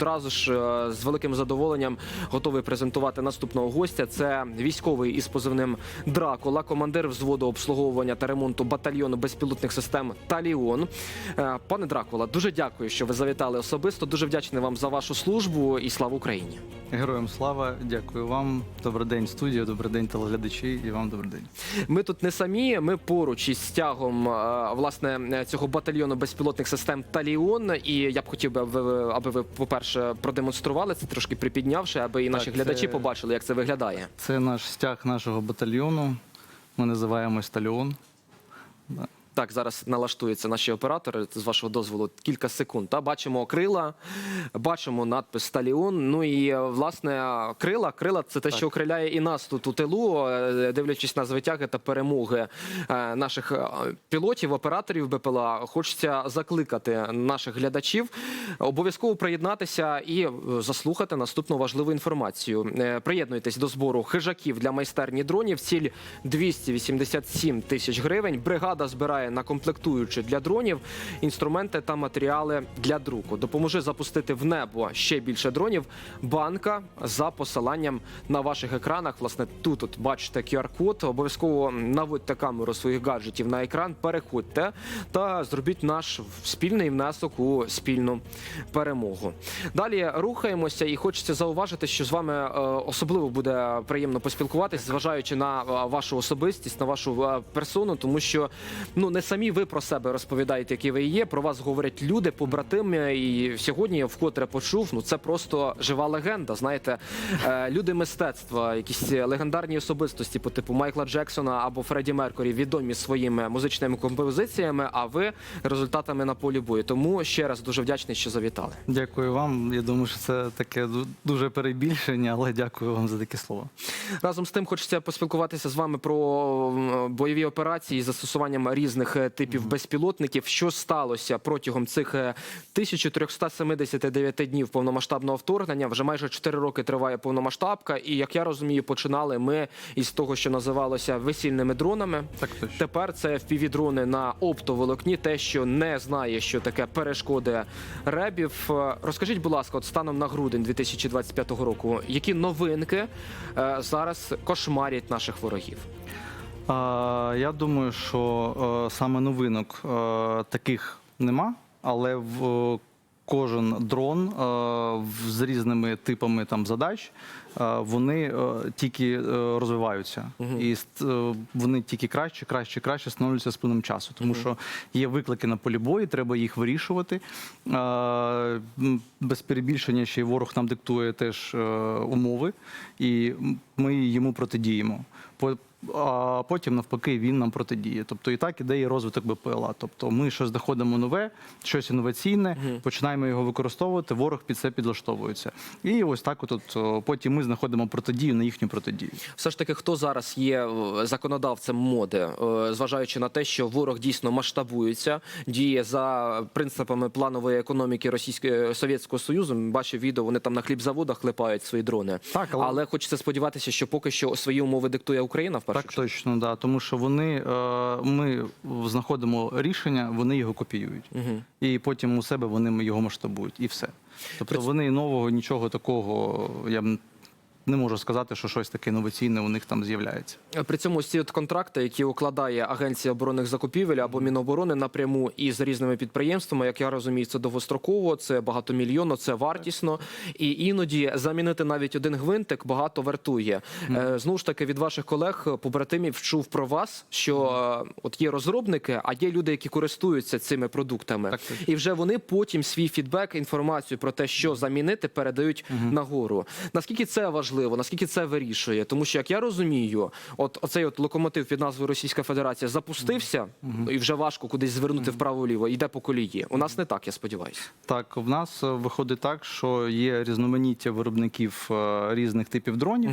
одразу ж е, з великим задоволенням готовий презентувати наступного гостя. Це військовий із позивним Дракула, командир взводу обслуговування та ремонту батальйону безпілотних систем Таліон. Е, Пане Дракула, дуже дякую, що ви завітали особисто. Дуже вдячний вам за вашу службу і слава Україні. Героям слава, дякую вам. Добрий день, студія, добрий день, телеглядачі, і вам добрий день. Ми тут не самі. Ми поруч із стягом е, власне цього батальйону безпілотних систем Таліон. І я б хотів би, аби ви- аби ви, по-перше, продемонстрували це трошки припіднявши, аби і наші так, глядачі побачили, як це виглядає. Це наш стяг нашого батальйону. Ми називаємо Сталіон. Так, зараз налаштуються наші оператори з вашого дозволу кілька секунд. Та бачимо крила, бачимо надпис Сталіон. Ну і е, власне крила. Крила це те, що окриляє і нас тут у тилу, е, дивлячись на звитяги та перемоги е, наших пілотів, операторів БПЛА. Хочеться закликати наших глядачів обов'язково приєднатися і заслухати наступну важливу інформацію. Приєднуйтесь до збору хижаків для майстерні дронів. Ціль 287 тисяч гривень. Бригада збирає на комплектуючі для дронів інструменти та матеріали для друку. Допоможи запустити в небо ще більше дронів. Банка за посиланням на ваших екранах. Власне, тут от бачите QR-код. Обов'язково наводьте камеру своїх гаджетів на екран, переходьте та зробіть наш спільний внесок у спільну перемогу. Далі рухаємося, і хочеться зауважити, що з вами е, особливо буде приємно поспілкуватись, зважаючи на е, вашу особистість, на вашу е, персону, тому що ну не самі ви про себе розповідаєте, які ви є. Про вас говорять люди, побратими. І сьогодні я вкотре почув. Ну це просто жива легенда. Знаєте, Е, люди мистецтва, якісь легендарні особистості по типу Майкла Джексона або Фредді Меркурі, відомі своїми музичними композиціями. А ви результатами на полі бою. Тому ще раз дуже вдячний, що завітали. Дякую вам. Я думаю, що це таке ду- дуже перебільшення, але дякую вам за такі слова. Разом з тим хочеться поспілкуватися з вами про бойові операції з застосуванням різних е, типів безпілотників. Що сталося протягом цих е, 1379 днів повномасштабного вторгнення? Вже майже 4 роки триває повномасштабка. І як я розумію, починали ми із того, що називалося весільними дронами. Так точно. Тепер це впівдрони на оптоволокні, те, що не знає, що таке перешкоди ребів. Е, Розкажіть, будь ласка, от станом на грудень 2025 року, які новинки е, зараз кошмарять наших ворогів? Я думаю, що е, саме новинок е, таких нема, але в кожен дрон е, з різними типами там задач. е, Вони е, тільки розвиваються, і ст- е, вони тільки краще, краще, краще становляться з плином часу, тому що є виклики на полі бою, треба їх вирішувати. Без перебільшення ще й ворог нам диктує теж умови, і ми йому протидіємо. А потім навпаки він нам протидіє. Тобто і так іде і розвиток БПЛА. Тобто ми щось знаходимо нове, щось інноваційне, починаємо його використовувати. Ворог під це підлаштовується. І ось так, от, от потім ми знаходимо протидію на їхню протидію. Все ж таки, хто зараз є е, законодавцем моди, е, зважаючи на те, що ворог дійсно масштабується, діє за принципами планової економіки Російського Совєтського Союзу. Бачив відео, вони там на хлібзаводах клепають свої дрони. Так, але- але хочеться сподіватися, що поки що свої умови диктує Україна в першу Так чергу. точно, да. Тому що вони е, ми знаходимо рішення, вони його копіюють. угу. І потім у себе вони його масштабують, і все. Тобто вони нового нічого такого я б не можу сказати, що щось таке інноваційне у них там з'являється. При цьому ось ці от контракти, які укладає Агенція оборонних закупівель або Міноборони напряму із різними підприємствами, як я розумію, це довгостроково, це багатомільйонно, це вартісно. І іноді замінити навіть один гвинтик багато вартує. Е, Знову ж таки, від ваших колег побратимів чув про вас, що е, от є розробники, а є люди, які користуються цими продуктами, Так, точно. і вже вони потім свій фідбек, інформацію про те, що замінити, передають нагору. Наскільки це важливо? Наскільки це вирішує? Тому що як я розумію, от оцей от локомотив під назвою Російська Федерація запустився, і вже важко кудись звернути вправо-ліво. Йде по колії. У нас не так, я сподіваюся. Так, в нас е, виходить так, що є різноманіття виробників е, різних типів дронів.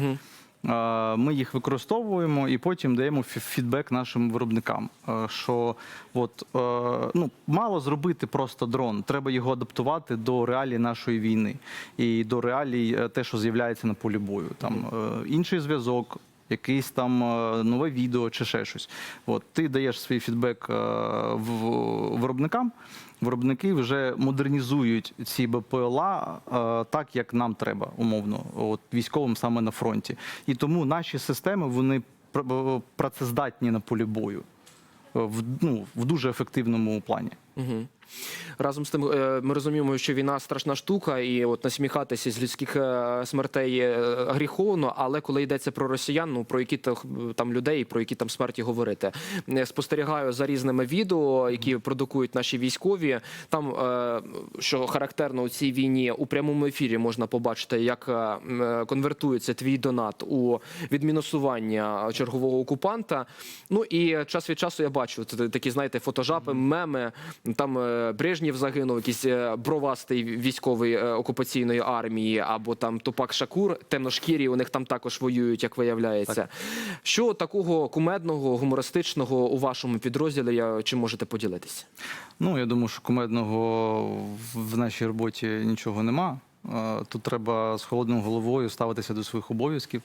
Ми їх використовуємо і потім даємо фідбек нашим виробникам. е, Що от е, ну мало зробити просто дрон, треба його адаптувати до реалій нашої війни і до реалій е, те, що з'являється на полі бою. Там інший зв'язок. Якийсь там е, нове відео чи ще щось. От ти даєш свій фідбек е, виробникам. Виробники вже модернізують ці БПЛА е, так, як нам треба, умовно, от військовим саме на фронті. І тому наші системи вони пр- працездатні на полі бою е, в, ну, в дуже ефективному плані. Угу. Разом з тим, е, ми розуміємо, що війна страшна штука, і от насміхатися з людських е, смертей е, гріховно, але коли йдеться про росіян, ну про які там людей, про які там смерті говорити. Спостерігаю за різними відео, які продукують наші військові. Там, що характерно у цій війні, у прямому ефірі можна побачити, як конвертується твій донат у відмінусування чергового окупанта. Ну і час від часу я бачу такі, знаєте, фотожапи, меми. Там Брежнєв загинув, якийсь е, бровастий військовий е, окупаційної армії, або там Тупак Шакур, темношкірі, у них там також воюють, як виявляється. Що такого кумедного, гумористичного у вашому підрозділі? Чи чим можете поділитися? Ну, я думаю, що кумедного в нашій роботі нічого нема. Е, Тут треба з холодною головою ставитися до своїх обов'язків,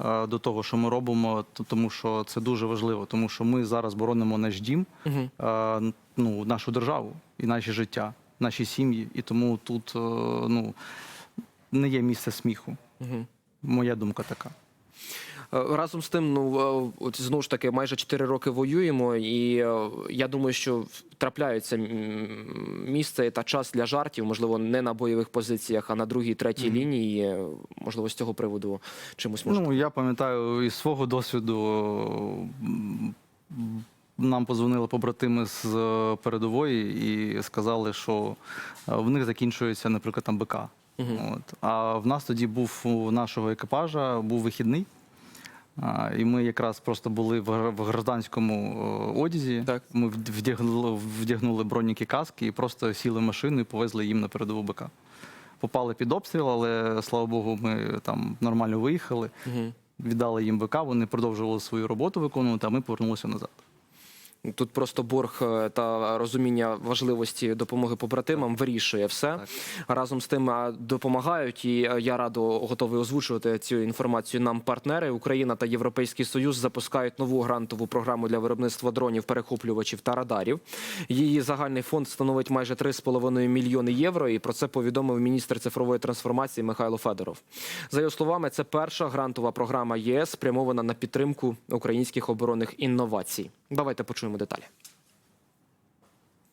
е, до того, що ми робимо, тому що це дуже важливо, тому що ми зараз боронимо наш дім, Угу. е, ну, нашу державу і наші життя, наші сім'ї. І тому тут ну, не є місце сміху. Угу. Моя думка така. Е, Разом з тим, ну е, от знову ж таки, майже 4 роки воюємо, і е, я думаю, що трапляються місце та час для жартів, можливо, не на бойових позиціях, а на другій, третій лінії. Е, Можливо, з цього приводу чимось можете. Ну, я пам'ятаю із свого досвіду. Нам позвонили побратими з передової і сказали, що в них закінчується, наприклад, там БК. От. А в нас тоді був у нашого екіпажа був вихідний. А, І ми якраз просто були в в гражданському е, одязі. Так. Ми вдягнули, вдягнули броніки каски і просто сіли в машину і повезли їм на передову БК. Попали під обстріл, але слава Богу, ми там нормально виїхали Угу. віддали їм БК, вони продовжували свою роботу виконувати, а ми повернулися назад. Тут просто борг е, та розуміння важливості допомоги побратимам вирішує все. Так. Разом з тим допомагають, і е, я радо готовий озвучувати цю інформацію. Нам партнери Україна та Європейський Союз запускають нову грантову програму для виробництва дронів, перехоплювачів та радарів. Її загальний фонд становить майже 3,5 мільйони євро. І про це повідомив міністр цифрової трансформації Михайло Федоров. За його словами, це перша грантова програма ЄС, спрямована на підтримку українських оборонних інновацій. Давайте почуємо деталі.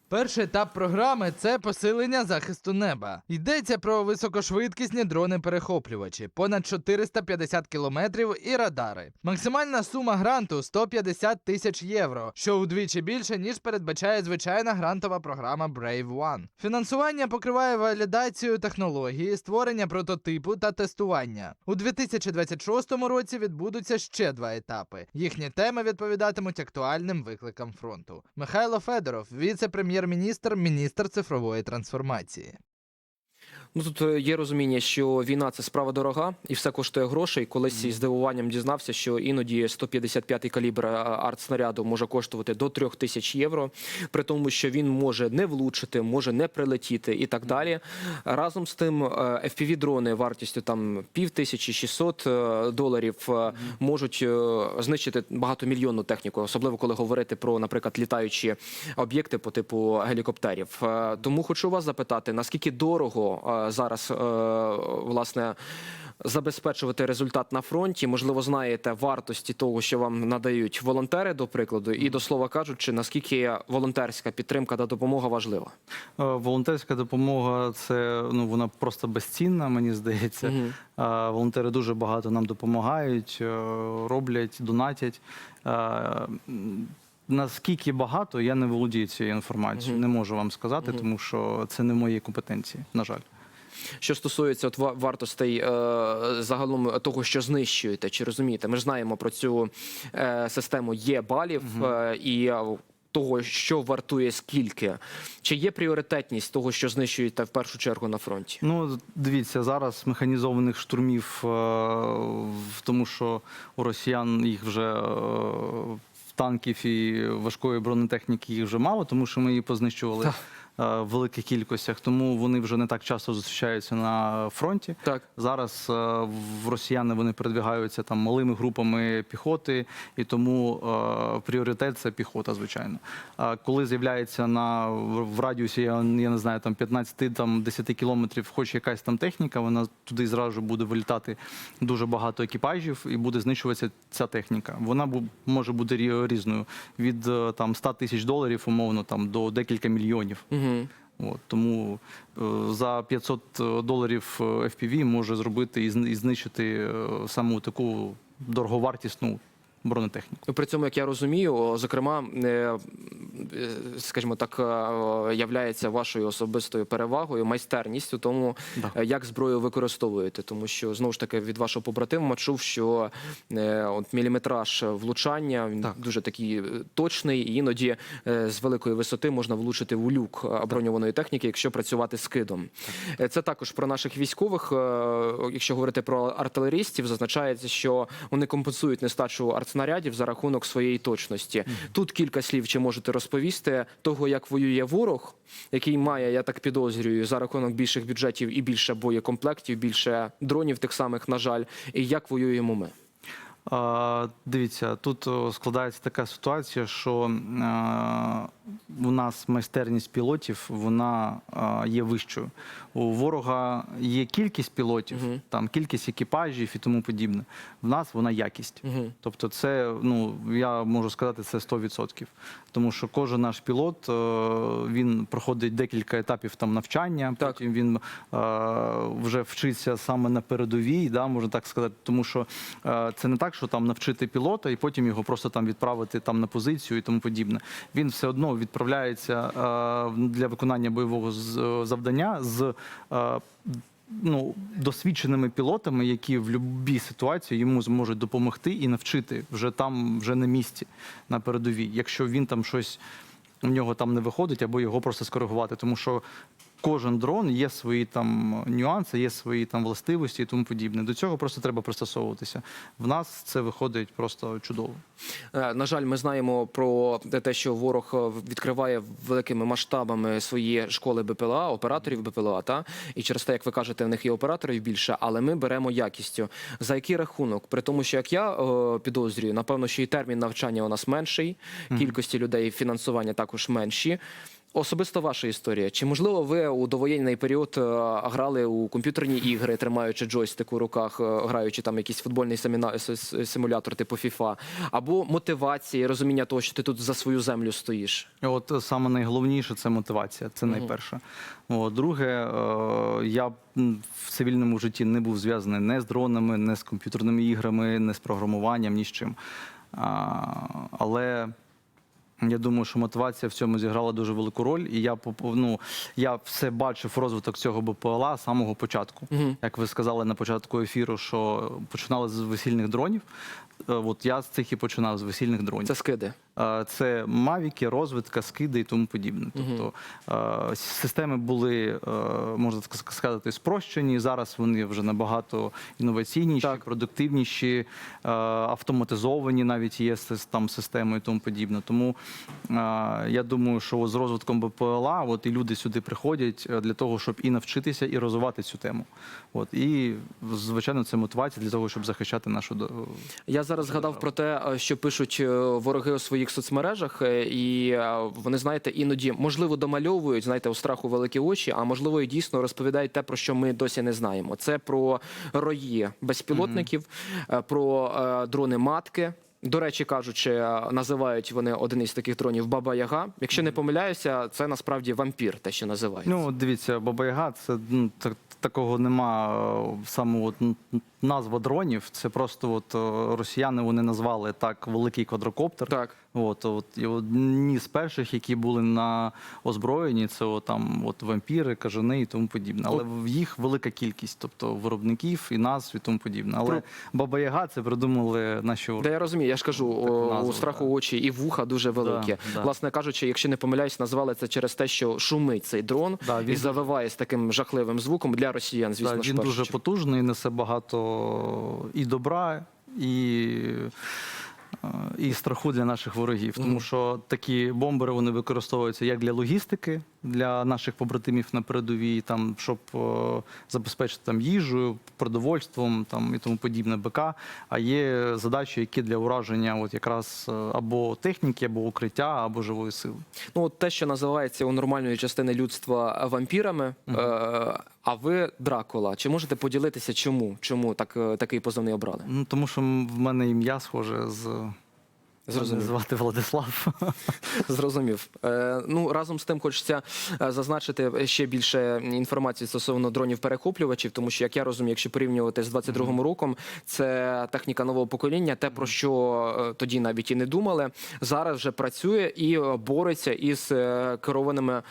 Перший етап програми це посилення захисту неба. Йдеться про високошвидкісні дрони-перехоплювачі, понад 450 кілометрів і радари. Максимальна сума гранту 150 тисяч євро, що удвічі більше ніж передбачає звичайна грантова програма Brave One. Фінансування покриває валідацію технології, створення прототипу та тестування. У 2026 році відбудуться ще два етапи. Їхні теми відповідатимуть актуальним викликам фронту. Михайло Федоров, віце-прем'єр-міністр, міністр цифрової трансформації. Ну тут е, є розуміння, що війна це справа дорога і все коштує грошей. Колись із здивуванням дізнався, що іноді 155-й калібр е, артснаряду може коштувати до 3 тисяч євро, при тому, що він може не влучити, може не прилетіти і так далі. Разом з тим, е, FPV-дрони вартістю там пів тисячі 600 е, доларів можуть знищити багатомільйонну техніку, особливо коли говорити про, наприклад, літаючі об'єкти по типу гелікоптерів. Тому хочу вас запитати, наскільки дорого зараз е, власне. Забезпечувати результат на фронті, можливо, знаєте вартості того, що вам надають волонтери, до прикладу, і до слова кажучи, наскільки волонтерська підтримка та допомога важлива. Е, Волонтерська допомога це ну вона просто безцінна, мені здається. Е, Волонтери дуже багато нам допомагають, роблять, донатять. Наскільки багато, я не володію цією інформацією, не можу вам сказати, тому що це не в моїй компетенції, на жаль. Що стосується от вартостей е, загалом того, що знищуєте, чи розумієте, ми ж знаємо про цю е, систему є балів е, і. Того, що вартує скільки, чи є пріоритетність того, що знищуєте в першу чергу на фронті? Ну, дивіться, зараз механізованих штурмів, в тому що у росіян їх вже танків і важкої бронетехніки їх вже мало, тому що ми її познищували в великих кількостях, тому вони вже не так часто зустрічаються на фронті. Так. Зараз е, в росіяни вони передвигаються там малими групами піхоти, і тому е, пріоритет це піхота, звичайно. А коли з'являється на в радіусі, я, я не знаю, там 15 там 10 кілометрів, хоч якась там техніка, вона туди зразу буде вилітати дуже багато екіпажів і буде знищуватися ця техніка. Вона бу- може бути рі- різною від е, там 100 тисяч доларів, умовно, там до декілька мільйонів. Угу. От, тому е, за 500 доларів е, FPV може зробити і знищити е, саму таку дороговартісну бронетехніку. При цьому, як я розумію, зокрема, е, е, скажімо так, е, являється вашою особистою перевагою майстерність у тому, Да. як зброю використовуєте. Тому що знову ж таки від вашого побратима чув, що от міліметраж влучання він Так. дуже такий точний, і іноді з великої висоти можна влучити в люк броньованої техніки, якщо працювати з кидом. Е, Це також про наших військових. Якщо говорити про артилерістів, зазначається, що вони компенсують нестачу артснарядів за рахунок своєї точності. Тут кілька слів, чи можете розповісти того, як воює ворог, який має, я так підозрюю, за рахунок більших бюджетів і більше боєкомплектів, більше дронів тих самих, на жаль, і як воюємо ми. Дивіться, тут складається така ситуація, що у нас майстерність пілотів вона є вищою. У ворога є кількість пілотів, Мгм. там кількість екіпажів і тому подібне. В нас вона якість. Мгм. Тобто, це ну я можу сказати, це 100%. Тому що кожен наш пілот е, він проходить декілька етапів там навчання, Так. потім він е, вже вчиться саме на передовій, да, можна так сказати. Тому що е, це не так, що там навчити пілота і потім його просто там відправити там на позицію і тому подібне. Він все одно відправляється е, для виконання бойового завдання з. е, Ну, досвідченими пілотами, які в будь-якій ситуації йому зможуть допомогти і навчити вже там, вже на місці, на передовій, якщо він там щось у нього там не виходить, або його просто скоригувати. Тому що кожен дрон є свої там нюанси, є свої там властивості і тому подібне. До цього просто треба пристосовуватися. В нас це виходить просто чудово. Е, На жаль, ми знаємо про те, що ворог е, відкриває великими масштабами свої школи БПЛА, операторів БПЛА, та і через те, як ви кажете, в них є операторів більше, але ми беремо якістю. За який рахунок? При тому, що як я е, підозрюю, напевно, що і термін навчання у нас менший, кількості людей фінансування також менші. Особисто ваша історія. Чи можливо ви у довоєнний період е, грали у комп'ютерні ігри, тримаючи джойстик у руках, е, граючи там якийсь футбольний семіна- симулятор типу FIFA, або мотивації, розуміння того, що ти тут за свою землю стоїш? От е, саме найголовніше це мотивація. Це найперше. От, друге, я в цивільному житті не був зв'язаний не з дронами, не з комп'ютерними іграми, не з програмуванням, ні з чим. Але я думаю, що мотивація в цьому зіграла дуже велику роль, і я ну, я все бачив розвиток цього БПЛА з самого початку. Угу. Як ви сказали на початку ефіру, що починали з весільних дронів. Е, От я з цих і починав з весільних дронів. Це скиди. Це мавіки, розвитка, скиди і тому подібне. Тобто системи були, можна сказати, спрощені. Зараз вони вже набагато інноваційніші, Так. продуктивніші, автоматизовані навіть є там системи і тому подібне. Тому я думаю, що з розвитком БПЛА от і люди сюди приходять е, для того, щоб і навчитися, і розвивати цю тему. От і звичайно, це мотивація для того, щоб захищати нашу Я зараз згадав про те, що пишуть е, вороги у своїх соцмережах, е, і е, вони, знаєте, іноді можливо домальовують, знаєте, у страху великі очі, а можливо і дійсно розповідають те, про що ми досі не знаємо. Це про рої безпілотників, е, про е, дрони матки. До речі, кажучи, називають вони один із таких дронів Баба Яга. Якщо не помиляюся, це насправді вампір, те, що називається. Ну, дивіться, Баба Яга, це ну, так, такого нема саме от, назва дронів. Це просто от росіяни вони назвали так великий квадрокоптер. Так. От, от, і одні з перших, які були на озброєнні, це от, там от вампіри, кажани і тому подібне. Але в їх велика кількість, тобто виробників і назв і тому подібне. Але Про- Баба Яга це придумали наші Та я розумію, я ж кажу, о, назву, у страху да. очі і вуха дуже великі. да. Власне кажучи, якщо не помиляюсь, назвали це через те, що шумить цей дрон Да, і завиває з таким жахливим звуком для росіян. Звісно, ж, він дуже потужний, несе багато і добра, і і страху для наших ворогів, тому що такі бомбери вони використовуються як для логістики для наших побратимів на передовій, там щоб е, забезпечити там їжею, продовольством там і тому подібне БК. А є задачі, які для ураження, от якраз е, або техніки, або укриття, або живої сили. Ну, от те, що називається у нормальної частини людства вампірами, Мгм. е, а ви Дракула. Чи можете поділитися, чому? Чому так, е, такий позивний обрали? Ну тому що в мене ім'я схоже з Зрозумів. звати Владислав. Зрозумів. Е, ну разом з тим, хочеться е, зазначити ще більше інформації стосовно дронів перехоплювачів, тому що як я розумію, якщо порівнювати з 22-м роком, це техніка нового покоління, те про що е, тоді навіть і не думали, зараз вже працює і е, бореться із керованими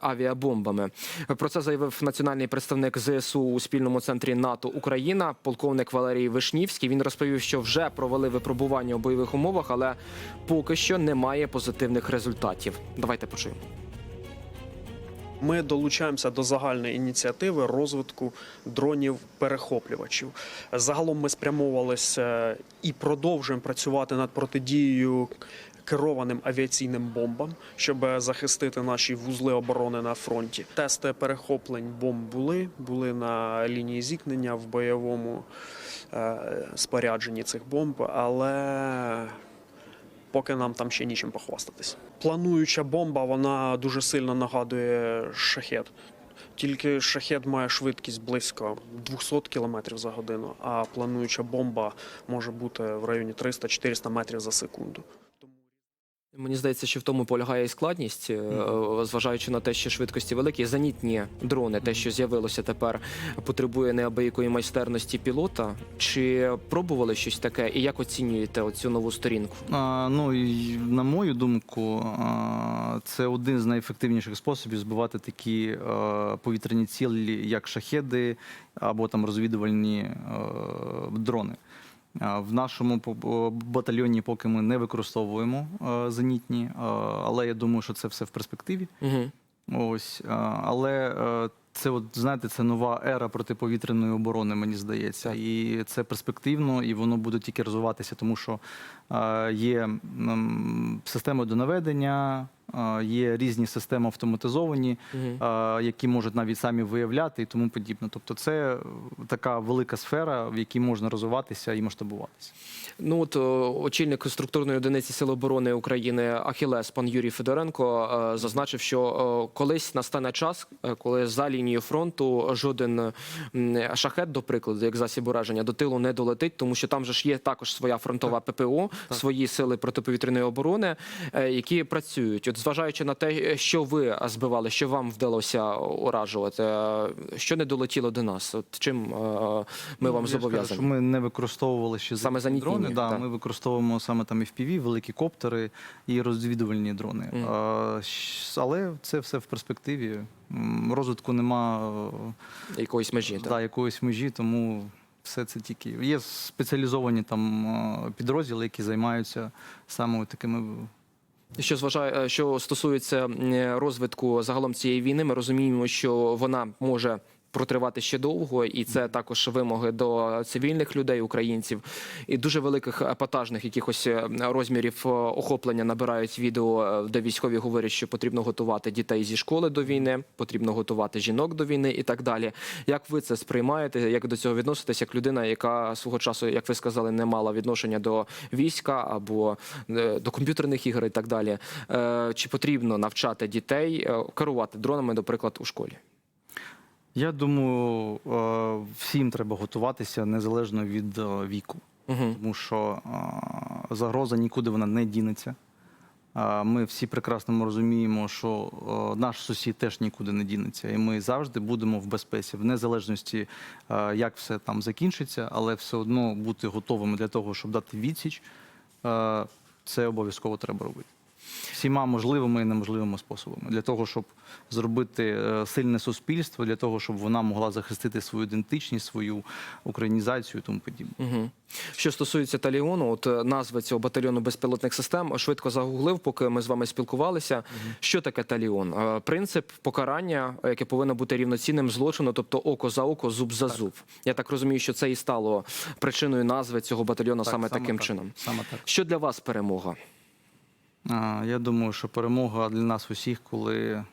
авіабомбами. Про це заявив національний представник ЗСУ у спільному центрі НАТО Україна, полковник Валерій Вишнівський. Він розповів, що вже провели випробування у бойових умовах, але поки що немає позитивних результатів. Давайте почуємо. Ми долучаємося до загальної ініціативи розвитку дронів-перехоплювачів. Загалом ми спрямовувалися і продовжуємо працювати над протидією керованим авіаційним бомбам, щоб захистити наші вузли оборони на фронті. Тести перехоплень бомб були, були на лінії зіткнення в бойовому е, спорядженні цих бомб, але поки нам там ще нічим похвастатись. Плануюча бомба вона дуже сильно нагадує шахет. Тільки шахет має швидкість близько 200 км за годину, а плануюча бомба може бути в районі 300-400 метрів за секунду. Мені здається, що в тому полягає і складність, е, зважаючи на те, що швидкості великі. Зенітні дрони, те, що з'явилося тепер, потребує неабиякої майстерності пілота. Чи пробували щось таке? І як оцінюєте оцю нову сторінку? А, ну і на мою думку, а, це один з найефективніших способів збивати такі повітряні цілі, як шахеди або там розвідувальні дрони. А, В нашому батальйоні поки ми не використовуємо е, зенітні, е, але я думаю, що це все в перспективі. Угу. Ось, але е, це, от знаєте, це нова ера протиповітряної оборони, мені здається, Так. і це перспективно, і воно буде тільки розвиватися, тому що е, є м, системи до наведення, е, є різні системи автоматизовані, Угу. е, які можуть навіть самі виявляти і тому подібне. Тобто, це така велика сфера, в якій можна розвиватися і масштабуватися. Ну от очільник структурної одиниці Сил оборони України Ахілес, пан Юрій Федоренко, е, зазначив, що е, колись настане час, е, коли за лінією фронту жоден шахет, до прикладу, як засіб ураження, до тилу не долетить, тому що там же ж є також своя фронтова ППО, Так. свої сили протиповітряної оборони, е, які працюють. От зважаючи на те, що ви збивали, що вам вдалося уражувати, е, що не долетіло до нас, от чим е, ми Ну, вам зобов'язані? що Ми не використовували ще Саме зенітні дрони. Да, так. Ми використовуємо саме там FPV, великі коптери і розвідувальні дрони. Мгм. А, але це все в перспективі. Розвитку нема е, Якоїсь межі. так? да, якоїсь межі, тому все це тільки. Є спеціалізовані там е, підрозділи, які займаються саме такими. Що зважає, е, що стосується розвитку загалом цієї війни, ми розуміємо, що вона може. Протривати ще довго, і це також вимоги до цивільних людей, українців, і дуже великих епатажних якихось е, розмірів е, охоплення набирають відео, е, де військові говорять, що потрібно готувати дітей зі школи до війни, потрібно готувати жінок до війни і так далі. Як ви це сприймаєте? Як до цього відноситесь, як людина, яка свого часу, як ви сказали, не мала відношення до війська або до комп'ютерних ігор і так далі? Чи потрібно навчати дітей керувати дронами, наприклад, у школі? Я думаю, е, всім треба готуватися незалежно від е, віку. Угу. тому що загроза нікуди вона не дінеться. Ми всі прекрасно розуміємо, що наш сусід теж нікуди не дінеться, і ми завжди будемо в безпеці, в незалежності, як все там закінчиться, але все одно бути готовими для того, щоб дати відсіч. Це обов'язково треба робити. Всіма можливими і неможливими способами для того, щоб зробити е, сильне суспільство, для того, щоб вона могла захистити свою ідентичність, свою українізацію і тому подібне. Угу. Що стосується Таліону, от е, назви цього батальйону безпілотних систем швидко загуглив, поки ми з вами спілкувалися. Що таке Таліон? Е, Принцип покарання, е, яке повинно бути рівноцінним злочину, тобто око за око, зуб за зуб. Я так розумію, що це і стало причиною назви цього батальйону Так, саме таким так, чином. Саме так. Що для вас перемога? Я думаю, що перемога для нас усіх, коли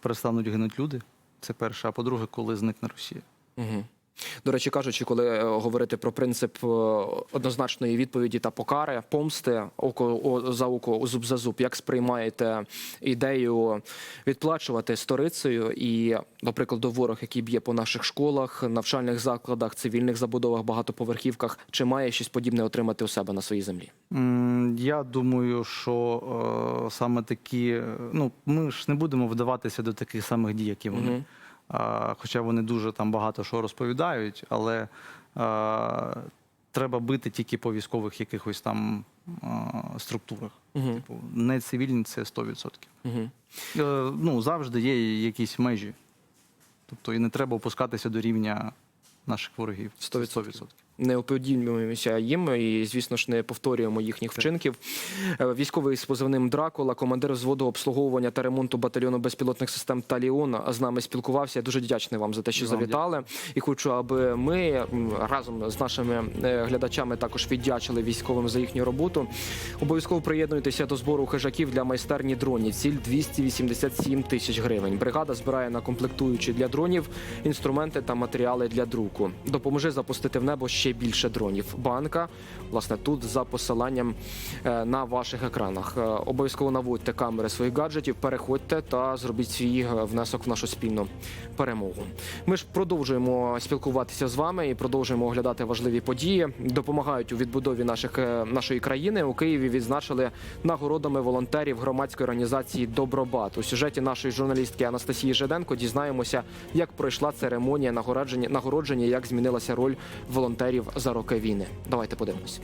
перестануть гинути люди. Це перше. А по-друге, коли зникне Росія. Угу. До речі, кажучи, коли е, говорити про принцип е, однозначної відповіді та покари, помсти око за око, зуб за зуб, як сприймаєте ідею відплачувати сторицею і, до ворог, який б'є по наших школах, навчальних закладах, цивільних забудовах, багатоповерхівках, чи має щось подібне отримати у себе на своїй землі? Я думаю, що е, саме такі, ну ми ж не будемо вдаватися до таких самих дій, які вони. Мгм. Хоча вони дуже там багато що розповідають, але треба бити тільки по військових якихось там структурах. Угу. Типу, не цивільні це 100%. Угу. Е, ну, завжди є якісь межі. Тобто і не треба опускатися до рівня наших ворогів. Сто Це відсотків. Не уподібнюємося їм і, звісно ж, не повторюємо їхніх вчинків. Е, Військовий з позивним Дракула, командир взводу обслуговування та ремонту батальйону безпілотних систем Таліон з нами спілкувався. Я дуже вдячний вам за те, що завітали. І хочу, аби ми разом з нашими е, глядачами також віддячили військовим за їхню роботу. Обов'язково приєднуйтеся до збору хижаків для майстерні дронів. Ціль 287 тисяч гривень. Бригада збирає на комплектуючі для дронів інструменти та матеріали для друку. Допоможи запустити в небо ще більше дронів. Банка, власне, тут за посиланням е, на ваших екранах. Е, Обов'язково наводьте камери своїх гаджетів, переходьте та зробіть свій е, внесок в нашу спільну перемогу. Ми ж продовжуємо спілкуватися з вами і продовжуємо оглядати важливі події. Допомагають у відбудові наших нашої країни. У Києві відзначили нагородами волонтерів громадської організації Добробат. У сюжеті нашої журналістки Анастасії Жиденко дізнаємося, як пройшла церемонія нагородження, нагородження, як змінилася роль волонтерів за роки війни. Давайте подивимось.